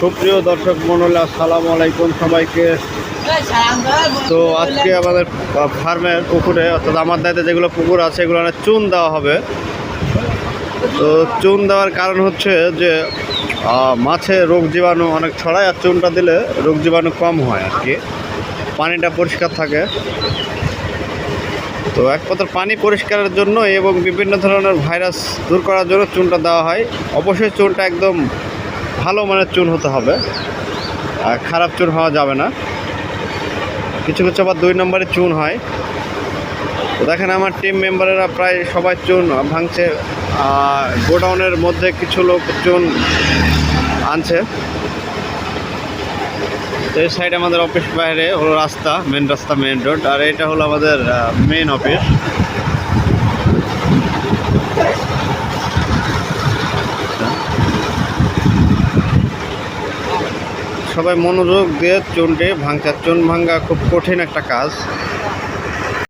সুপ্রিয় দর্শক মন্ডলী, আসসালামু আলাইকুম সবাইকে। তো আজকে আমাদের ফার্মের পুকুরে অর্থাৎ আমার দায়িত্বে যেগুলো পুকুর আছে, এগুলো অনেক চুন দেওয়া হবে। তো চুন দেওয়ার কারণ হচ্ছে যে মাছে রোগ জীবাণু অনেক ছড়ায়, আর চুনটা দিলে রোগ জীবাণু কম হয় আর কি পানিটা পরিষ্কার থাকে। তো এক কথার পানি পরিষ্কারের জন্য এবং বিভিন্ন ধরনের ভাইরাস দূর করার জন্য চুনটা দেওয়া হয়। অবশ্যই চুনটা একদম ভালো মানের চুন হতে হবে। আর খারাপ চুন হওয়া যাবে না। কিছু কিছু আবার দুই নম্বরে চুন হয়। তো দেখেন আমার টিম মেম্বারেরা প্রায় সবাই চুন ভাঙছে। গোডাউনের মধ্যে কিছু লোক চুন আনছে। তো এই সাইড আমাদের অফিস বাইরে হলো রাস্তা মেন রাস্তা মেন রোড আর এটা হলো আমাদের মেন অফিস সবাই মনোযোগ দিয়ে চুনটি ভাঙচার চুন ভাঙ্গা খুব কঠিন একটা কাজ।